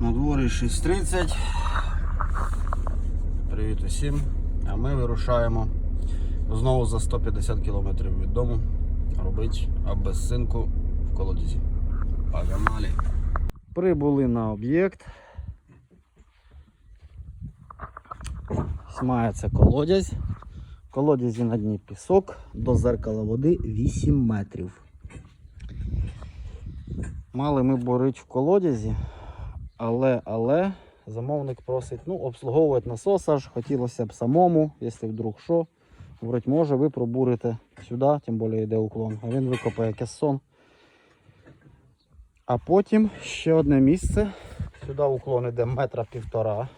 На дворі 6.30. Привіт усім. А ми вирушаємо знову за 150 кілометрів від дому робити абесинку в колодязі. Погнали. Прибули на об'єкт. Смається колодязь. В колодязі на дні пісок, до зеркала води 8 метрів. Мали ми борити в колодязі, але, але замовник просить ну, обслуговувати насос аж хотілося б самому, якщо вдруг що. Говорить, може ви пробурите сюди, тим більше йде уклон. А він викопає кессон. А потім ще одне місце. Сюди уклон йде метра півтора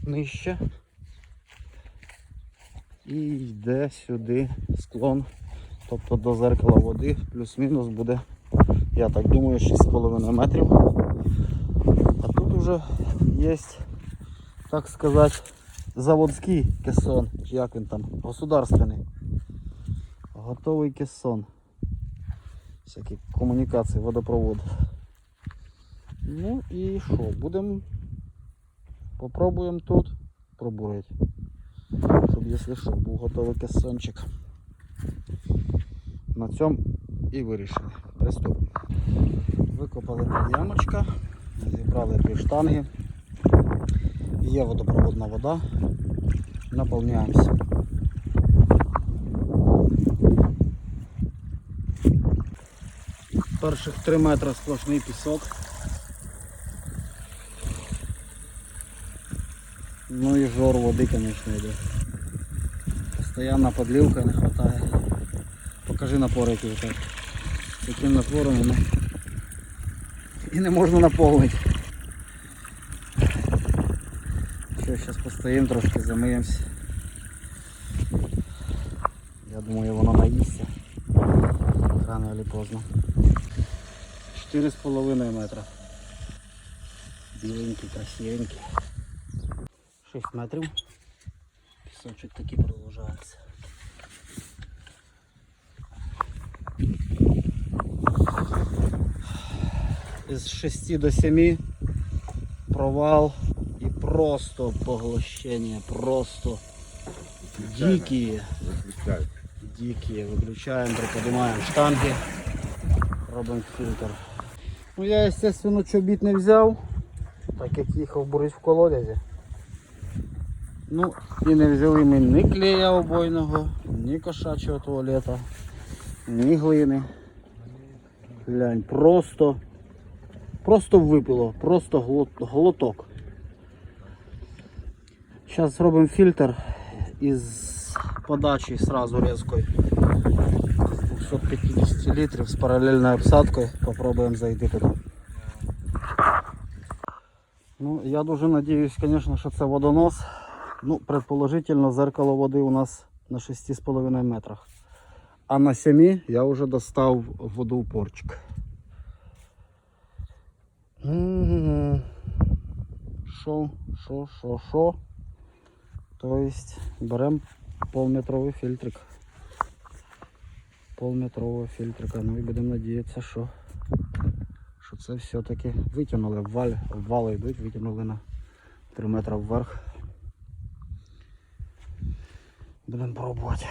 нижче. І йде сюди склон. Тобто до зеркала води плюс-мінус буде, я так думаю, 6,5 метрів. Тут є, так сказати, заводський кессон, чи як він там, государственний. Готовий кессон. Всякі комунікації, водопровод. Ну і що, будемо попробуємо тут пробурити. Щоб, якщо що, був готовий кессончик. На цьому і вирішили. Приступимо. Викопали ямочка, зібрали дві штанги. Є водопроводна вода. Наповняємося. Перших 3 метри сплошний пісок. Ну і жор води, звісно, йде. Постоянна подлівка не вистачає. Покажи напор, який у тебе. Таким напором воно і не можна наповнити. Що, зараз постоїмо трошки, замиємося. Я думаю, воно наїсться. Рано або поздно. 4,5 метра. Біленький, красивенький. 6 метрів. Пісочок такий продовжується. Із 6 до 7 провал і просто поглощення, просто дикі, дикі. Виключаємо, приподнимаємо штанги, робимо фільтр. Ну я, естественно, чобіт не взяв, так як їхав бурить в колодязі. Ну, і не взяли ми ні клея обойного, ні кошачого туалета, ні глини. Глянь, просто, просто випило, просто глоток. Зараз зробимо фільтр із подачі сразу резкою. З 250 літрів з паралельною обсадкою. Попробуємо зайти туди. Ну, я дуже надіюсь, звісно, що це водонос. Ну, предположительно, зеркало води у нас на 6,5 метрах. А на 7 я вже достав водоупорчик. М, Що, що, що, що? Тобто беремо полметровий фільтрик. Полметрового фільтрика. Ну і будемо надіятися, що, що це все-таки витягнули. Валь, вали йдуть, витягнули на 3 метри вверх. Будемо пробувати.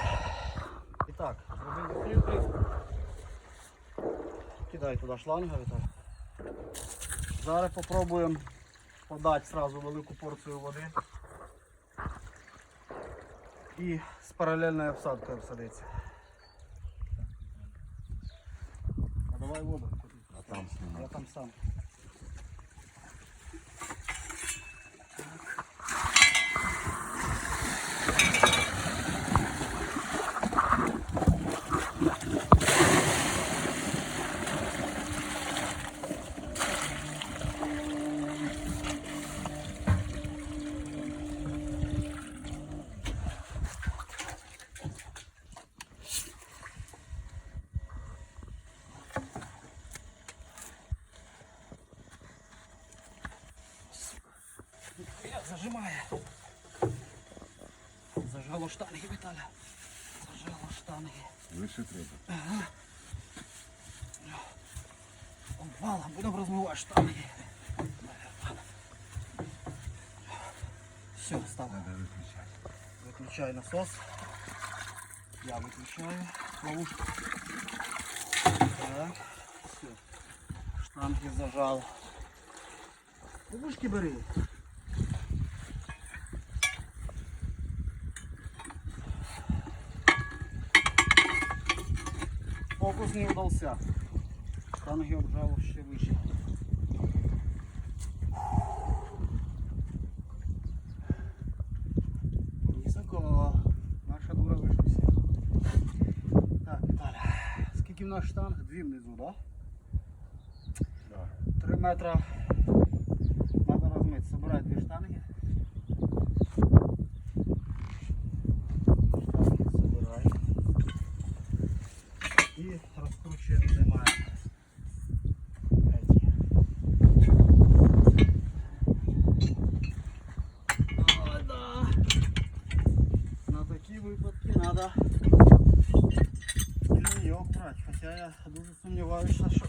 І так, зробили фільтрик. Кидай туди Віталій. Зараз спробуємо подати одразу велику порцію води. І з паралельною обсадкою обсадиться. А давай воду. А там Я там сам. Зажало штанги, Віталя. Зажало штанги. Лише ну, треба. Ага. Обвалом, будемо розмивати штанги. Все, стало. Надо выключать. Выключаю насос. Я выключаю ловушку. Так, все. Штанги зажал. Ловушки бери. Фокус не удался. Штанги обжал ще вище. Високо. Наша дура вишився. Так, Віталя. Скільки в нас штанг? Дві внизу, так? Да. Да? Три метра. Надо розмити. Собирай дві. Штанги собирай. І розкручуємо, знімаємо. Эти. Ой, да. На такі випадки треба клейок брати. Хоча я дуже сумніваюся, що,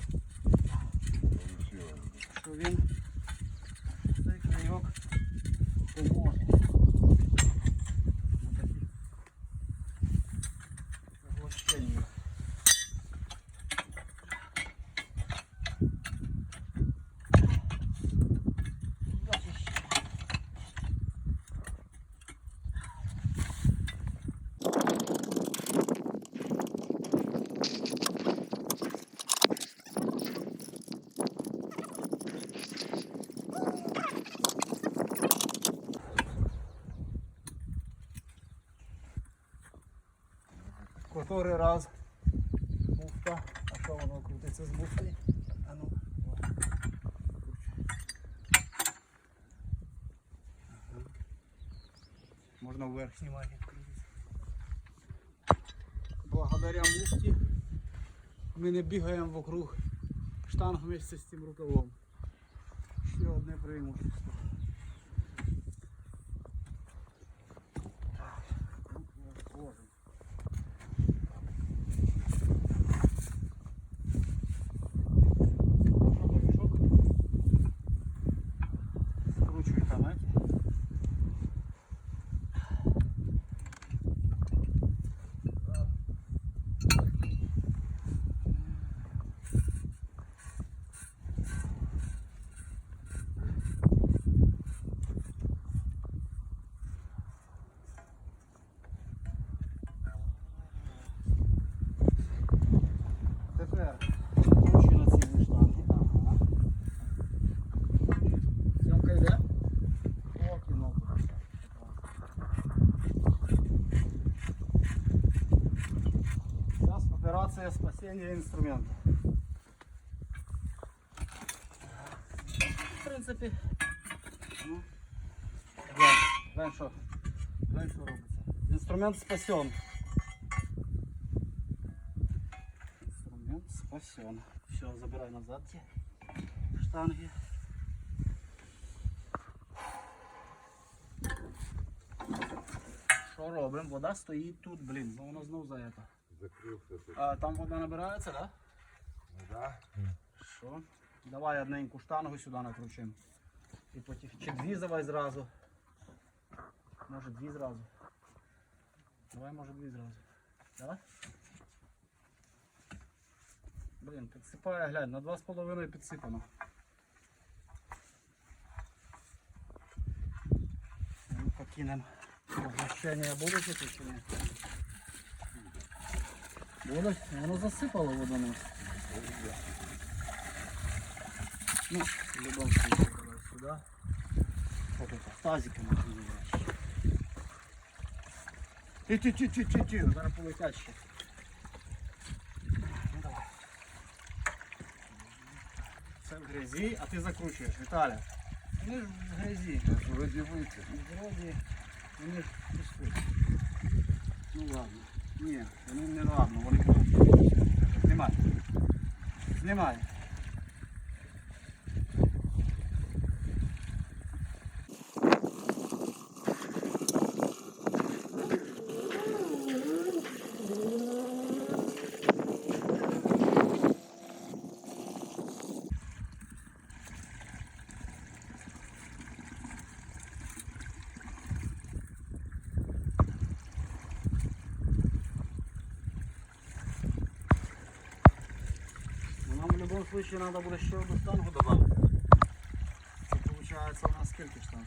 Получилось. що він цей клейок поможе. На таких поглощеннях. Бачиш, Котрий раз муфта. А що воно крутиться з муфти? А ну. о, кручу. Ага. Вверх знімати. Благодаря муфті ми не бігаємо вокруг штангами з цим рукавом. Ще одне преимущество. операція спасіння інструменту. В принципі, ну, глянь, глянь, що, глянь, що робиться. Інструмент спасен. Инструмент спасен. Все, забирай назад ті штанги. Що робимо? Вода стоїть тут, блін, ну воно знов за Це. Закрився ти. А там вода набирається, так? Ну да. Що? Давай одненьку штангу сюди накручимо. І потім. Чи дві давай зразу. Може дві зразу. Давай, може дві зразу. Давай. Блін, підсипає, глянь, на 2,5 підсипано. Ну, покинемо. Поглощення будуть тут чи ні? Будуть? Воно засипало водонос. Ну, в любом случае, давай сюда. Вот это, тазиком это называется. Ти, ти, ти, ти, ти, ти, зараз полетять ще. Ну давай. Це в грязі, а ти закручуєш, Віталя. Вони ж в грязі. Я ж вроді вийти. В грязі вони ж пішли. Ну ладно. Ні, вони не ладно, вони. Знімай. Знімай. Будь-якому случае треба буде ще одну штангу додати. Це виходить у нас скільки штанг?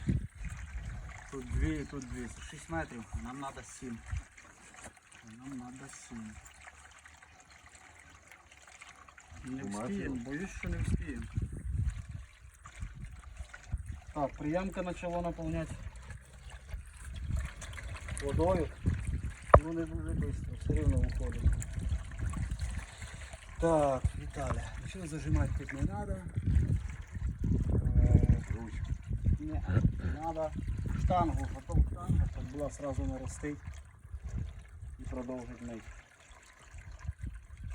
Тут дві і тут дві. Це 6 метрів, нам треба 7. Нам треба 7. Не вспіємо, боюсь, що не вспіємо. Так, приямка почала наповняти водою. Ну не дуже швидко, все рівно виходить. Так, Віталя, нічого зажимати тут не треба. Ручку. Не, треба штангу, готов штангу, щоб була сразу наростить і продовжить мить.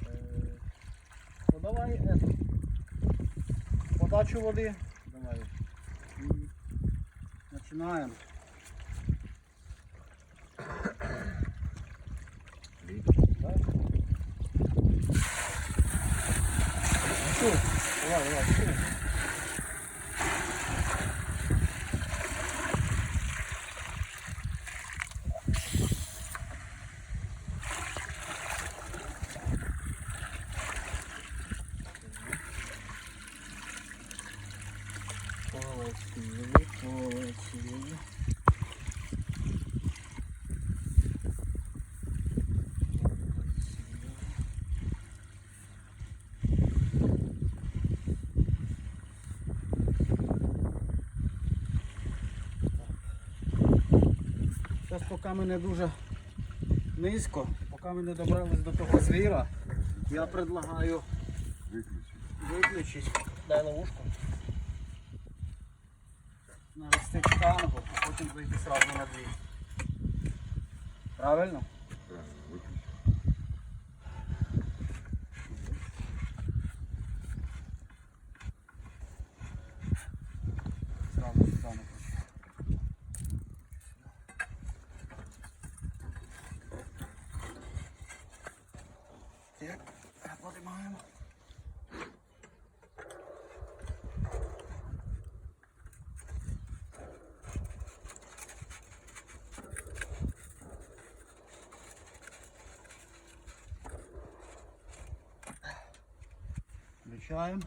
Е, Ну давай эту, подачу води. Давай. І починаємо. Да? Що? Давай, давай, що? Полетіли, полетіли. Зараз поки ми не дуже низько, поки ми не добрались до того звіра, я предлагаю виключити. Дай ловушку. Наростить штангу, а потім вийти одразу на дві. Правильно, виключи. Сразу сюди накручу. Так, подимаємо. Включаємо.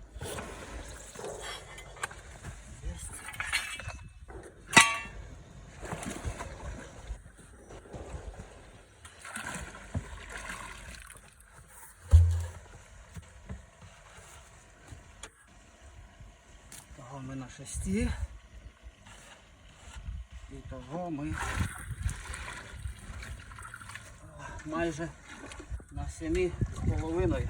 Того ми на шесті. І того ми майже на сімі з половиною.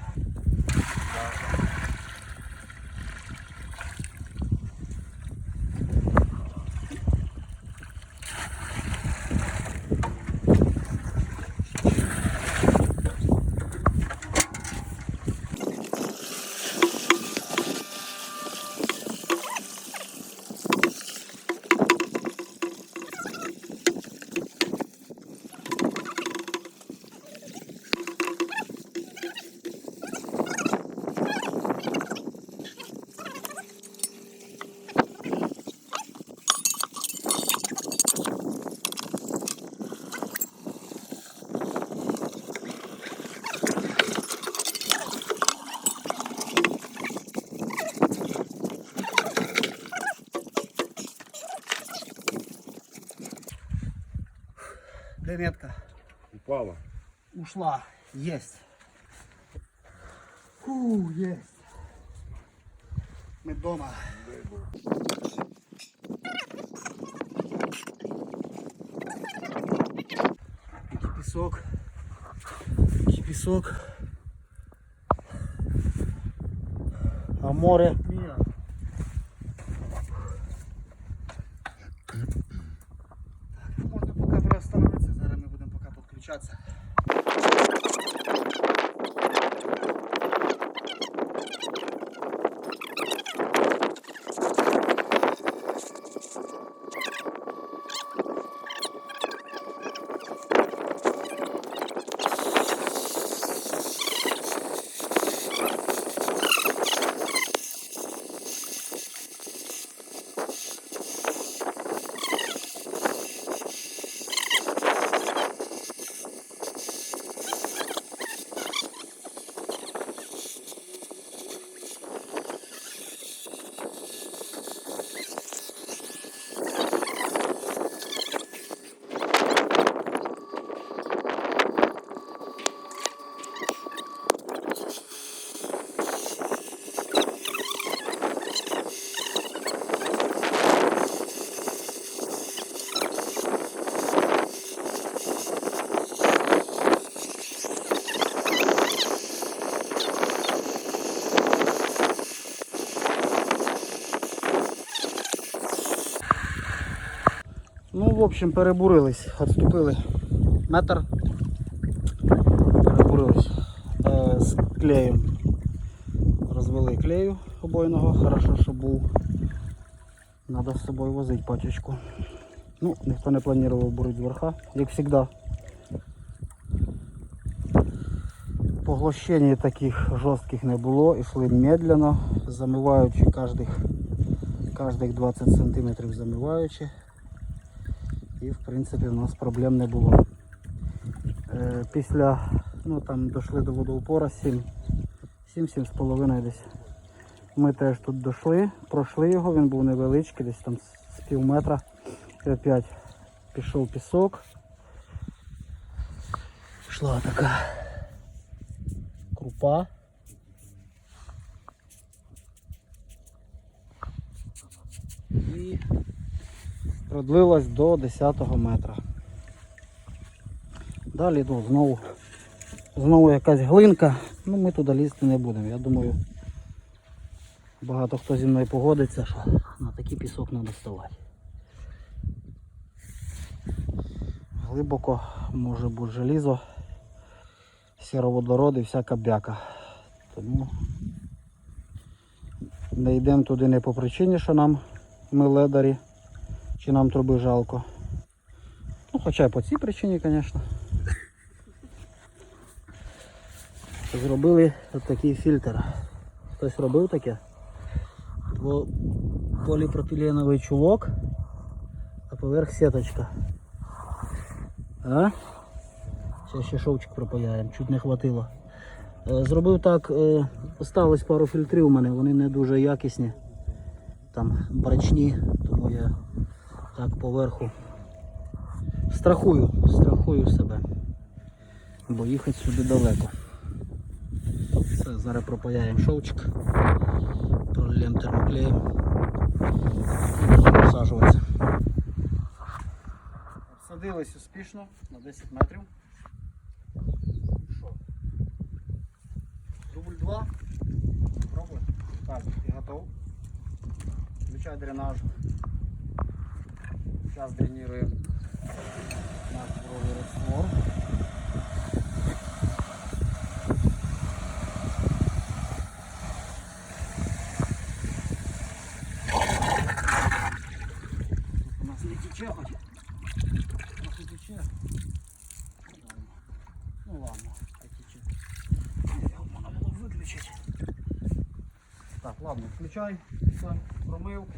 креветка. Упала. Ушла. Есть. Фу, есть. Мы дома. Песок. Песок. А море будемо общем, перебурились, відступили метр. Перебурились е, з клеєм. Розвели клею обойного, хорошо, що був. Надо з собою возити пачечку. Ну, ніхто не планував бурити верха, як завжди. Поглощень таких жорстких не було, йшли медленно, замиваючи кожних 20 см замиваючи. І в принципі в нас проблем не було. Е, після, ну там дійшли до водоупора 7, 7-7,5 десь. Ми теж тут дійшли, пройшли його, він був невеличкий, десь там з пів метра. І опять пішов пісок. Пішла така крупа. І продлилась до 10 метра. Далі ну, знову, знову якась глинка, ну ми туди лізти не будемо. Я думаю, багато хто зі мною погодиться, що на такий пісок треба ставати. Глибоко може бути желізо, сіроводород і всяка бяка. Тому не йдемо туди не по причині, що нам ми ледарі, чи нам труби жалко. Ну, хоча й по цій причині, звісно. Зробили от такий фільтр. Хтось робив таке? Бо поліпропіленовий чулок, а поверх сіточка. А? Зараз ще шовчик пропаяємо, чуть не хватило. Е, Зробив так, е, осталось пару фільтрів у мене, вони не дуже якісні. Там брачні, тому я так поверху страхую, страхую себе. Бо їхати сюди далеко. Все, зараз пропаяємо шовчик, пролємо термоклеєм і будемо всаджуватися. Обсадились успішно на 10 метрів. Що? Дубль 2. Пробуй. Так, ти готов. Включай дренаж. Сейчас дренируем наш бровый раствор. Тут у нас не тече хоть. Трохи тече. Ну ладно, хай тече. Його можна було виключити. Так, ладно, включай все, промивку.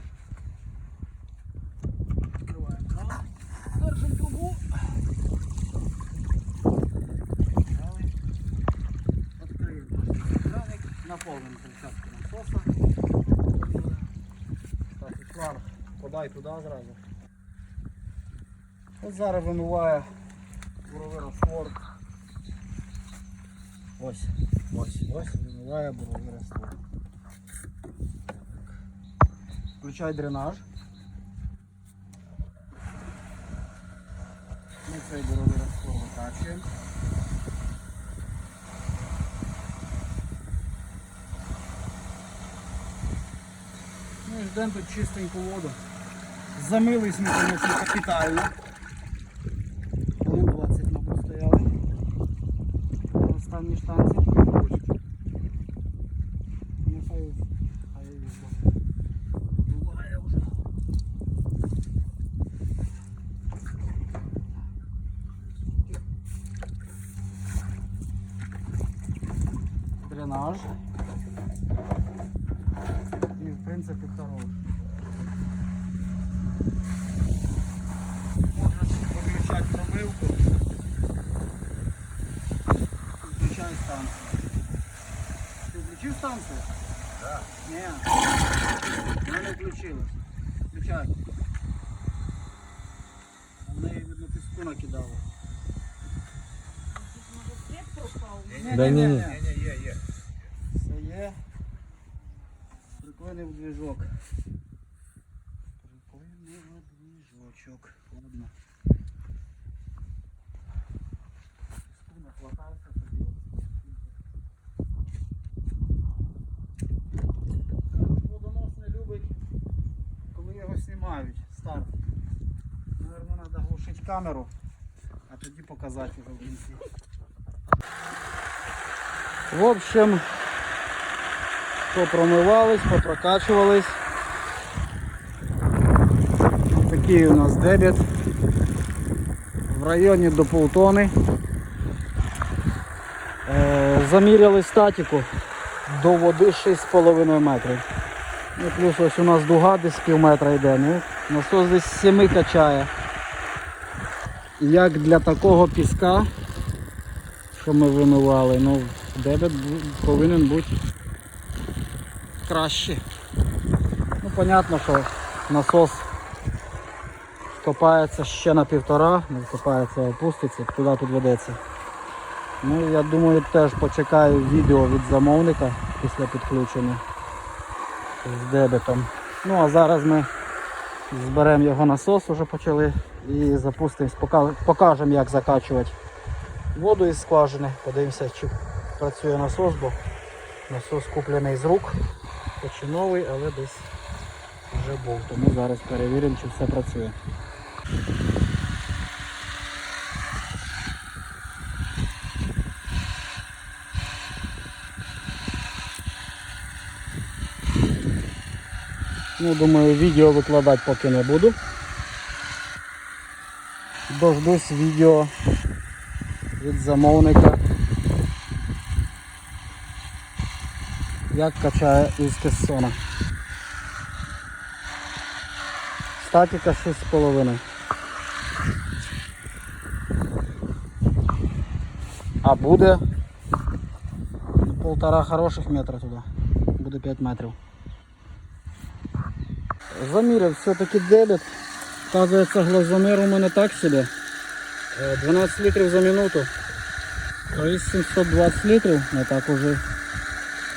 Подай туди зразу. От зараз вимиває буровий раствор. Ось, ось, ось вимиває буровий раствор. Включай дренаж. Ми цей буровий раствор викачуємо. Ну і ждемо тут чистеньку воду. Замились ми, конечно капітально. Хвилин 20, мабуть, стояли. На останній штанці. Нехай хай візьме. Буває вже. Дренаж. І в принципі хорош. Можна виключати промивку. Включай станцію. Ти включив станцію? Да. Ні. Включилась. Включай. В неї, видно, піску накидало. Да ні, ні. Ні-ні, є, є. Все є. Приклинив двіжок. Приклинив двіжочок. Ладно. Піску нахватався тоді. Кажуть, Водонос не любить, коли його знімають. Старт. Ну, Наверно, треба глушити камеру, а тоді показати вже в кінці. В общем, попромивались, попрокачувались. Такий у нас дебіт. В районі до полтони. Е, заміряли статіку до води 6,5 метрів. Ну, плюс ось у нас дуга десь пів метра йде. Ну, насос десь 7 качає. Як для такого піска, що ми вимивали, ну дебет повинен бути краще. Ну, понятно, що насос копається ще на півтора, не копається, опуститься, туди підведеться. Ну, я думаю, теж почекаю відео від замовника після підключення з дебетом. Ну а зараз ми зберемо його насос, вже почали і запустимось, покажемо як закачувати воду із скважини. Подивимося, чи працює насос, бо насос куплений з рук, хоч і новий, але десь вже був. Тому зараз перевіримо, чи все працює. Ну, думаю, відео викладати поки не буду. Дождусь відео від замовника. Як качає із кессона. Статика 6,5. А буде полтора хороших метра туди. Буде 5 метрів. Заміряв все-таки дебет. Вказується глазомір у мене так собі. Е, 12 літрів за минуту. Тобто 720 літрів, не так уже,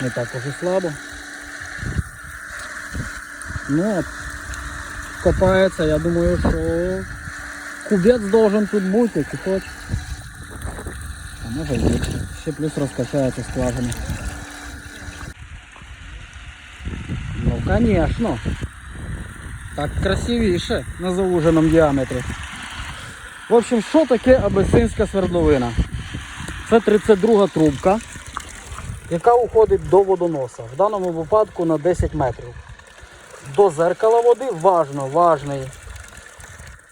не так уже слабо. Ну, копається, я думаю, що кубець должен тут бути, кипоч. А може бути. Ще плюс розкачається скважина. Ну, конечно. Так красивіше на зауженому діаметрі. В общем, що таке абесинська свердловина? Це 32 трубка, яка уходить до водоноса. В даному випадку на 10 метрів. До зеркала води важно, важний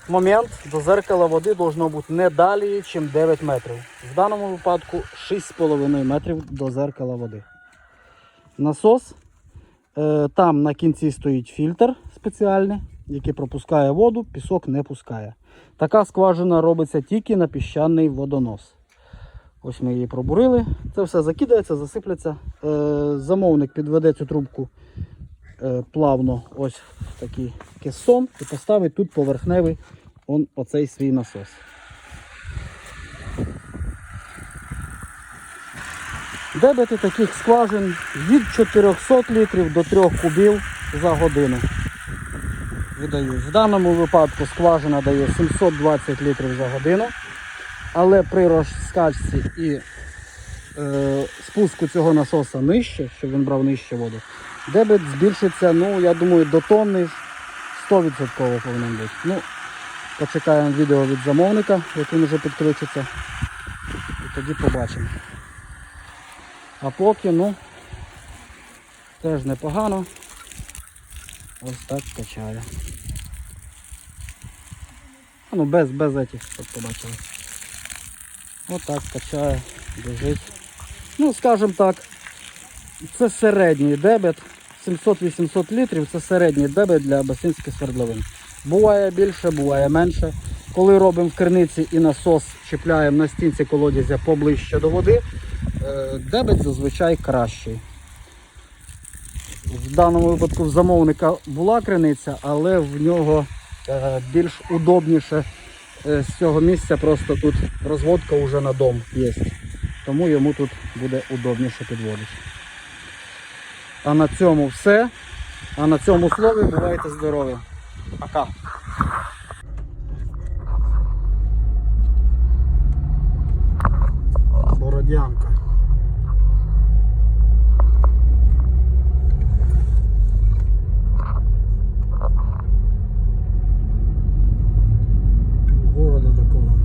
момент. До зеркала води должно бути не далі, ніж 9 метрів. В даному випадку 6,5 метрів до зеркала води. Насос Е, Там на кінці стоїть фільтр спеціальний, який пропускає воду, пісок не пускає. Така скважина робиться тільки на піщаний водонос. Ось ми її пробурили. Це все закидається, засипляться. Е, Замовник підведе цю трубку е, плавно ось в такий кессон і поставить тут поверхневий он, оцей свій насос. Дебети таких скважин від 400 літрів до 3 кубів за годину. Видають. В даному випадку скважина дає 720 літрів за годину, але при розкачці і е, спуску цього насоса нижче, щоб він брав нижче воду, дебет збільшиться, ну, я думаю, до тонни 100% повинен бути. Ну, почекаємо відео від замовника, як він вже підключиться. І тоді побачимо. А поки, ну, теж непогано. Ось так качає. А ну без, без этих, щоб побачили. Ось так качає, біжить. Ну, скажімо так, це середній дебет. 700-800 літрів це середній дебет для басинських свердловин. Буває більше, буває менше. Коли робимо в керниці і насос чіпляємо на стінці колодязя поближче до води, е, дебет зазвичай кращий. В даному випадку в замовника була криниця, але в нього е, більш удобніше е, з цього місця просто тут розводка вже на дом є. Тому йому тут буде удобніше підводити. А на цьому все. А на цьому слові бувайте здорові. Пока. Бородянка. города такого.